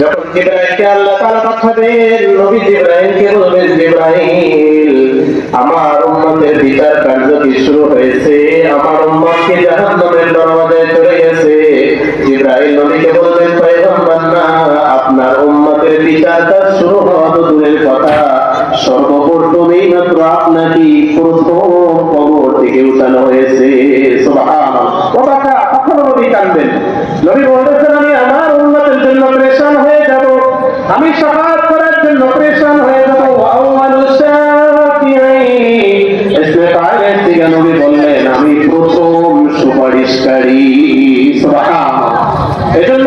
যখন জিব্রাইলকে আল্লাহ তাআলা পাঠাবেন নবী জিব্রাইলকে বলবেন, জিব্রাইল, আমার উম্মতের বিচার কার্য কি শুরু হয়েছে? আমার উম্মতকে জাহান্নামের দরওয়াজায় চলে গেছে। জিব্রাইল নবীকে বলবেন, পয়গম্বর, না, আপনার উম্মতের বিচার কাজ শুরু হওয়া তো দূরের কথা। সর্বপ্রথমেই মাত্র আপনাকে প্রথম কবর থেকে উঠানো হয়েছে। সুবহানাল্লাহ। ও বাবা কখনো নবী কাঁদবেন নবী বলতেছেন, আমি আমার জন্য প্রেশান হয়ে যাব। আমি সমাজ করার জন্য প্রেশান হয়ে যাব। ওয়াও থেকে নবী বললেন, আমি প্রথম সুপারিশকারী। এজন্য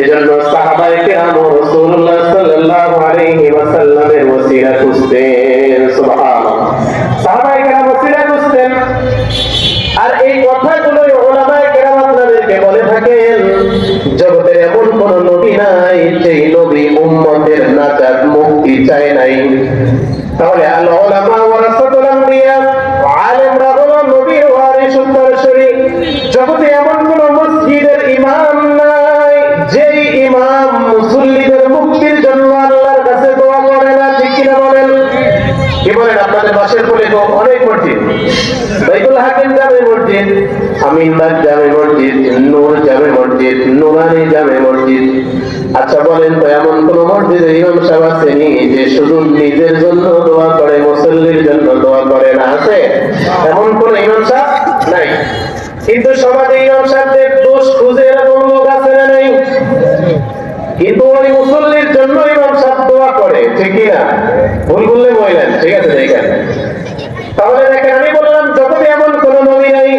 এজন্য সাহাবায়ে কেরাম রাসূলুল্লাহ সাল্লাল্লাহু আলাইহি ওয়াসাল্লামের ওসিলা খুঁজতেন, সুবহানাল্লাহ। সাহাবায়ে কেরাম ওসিলা খুঁজতেন। আর এই কথাগুলো ওলামায়ে কেরাম আপনাদেরকে বলে থাকেন, জগতের এমন কোন নবী নাই যেই নবী উম্মতের নাজাত মুক্তি চায় নাই। তাহলে আল উলামা ওয়ারাসাতুল আম্বিয়া, আলেমরা হলো নবীর ওয়ারিস উত্তরসূরি জগতে এমন আচ্ছা বলেন তো, এমন কোন মসজিদে ইমাম সাহেব আছেনি যে শুধু নিজের জন্য দোয়া করে, মুসল্লির জন্য দোয়া করে না আছে? এমন কোন ইমাম সাহেব নাই? কিন্তু সমাজে ইমাম সাহেবদের দোষ খুঁজে এরকম লোক আছে না নেই? কিন্তু ওই মুসল্লির জন্য ইমাম সাহেব দোয়া করে, ঠিক না ভুল বললে বললেন ঠিক আছে দেখেন তাহলে দেখেন, আমি বললাম জগতে এমন কোন নবী নাই,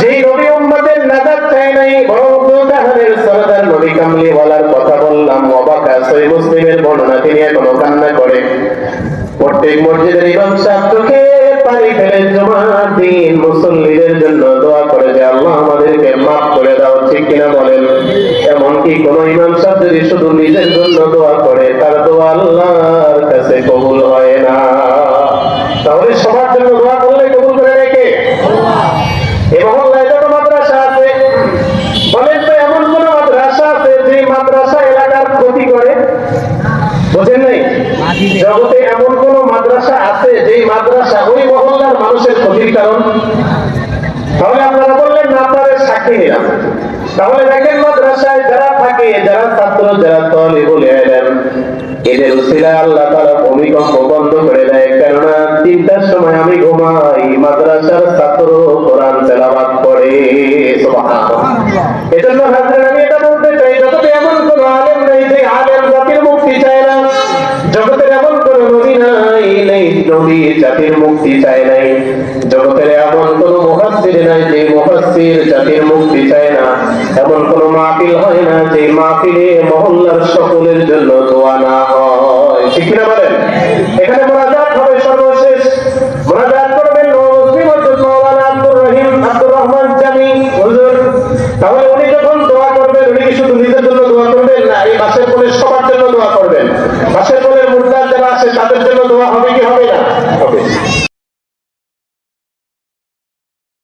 যেই নবী উম্মতের নাজাত চায় নাই এখনও মুসল্লিদের জন্য দোয়া করে যে, আল্লাহ আমাদেরকে মাফ করে দাও, ঠিক কিনা বলেন? এমনকি কোন ইমাম সাহেব যদি শুধু নিজের জন্য দোয়া করে, তার দোয়া আল্লাহর কাছে কবুল হয় না তাহলে সবার জন্য দোয়া করলে কবুল করে রেখে এই মহল্লায় যত মাদ্রাসা আছে বলেন তো এমন কোন মাদ্রাসা আছে যে মাদ্রাসা এলাকার ক্ষতি করে বোঝেন নাই জগতে এমন কোন মাদ্রাসা আছে যে মাদ্রাসা ওই মহল্লার মানুষের ক্ষতির কারণ? তাহলে আপনারা বললেন, না, আপনাদের সাক্ষী নিলাম তাহলে দেখেন মাদ্রাসায় যারা থাকে, যারা ছাত্র, যারা তলে বলে এলেন এদের উসিলায় আল্লাহ তারা ভূমিকম্প বন্ধ করে দেয়। জাতির মুক্তি চায় না। এমন কোন হয় না যে মহল্লার সকলের জন্য দোয়া না হয়। ঠিক না বলেন? এখানে মোনাজাত হবে সর্বশেষ। মোনাজাত করবেন তাদের জন্য দোয়া হবে কি হবে না?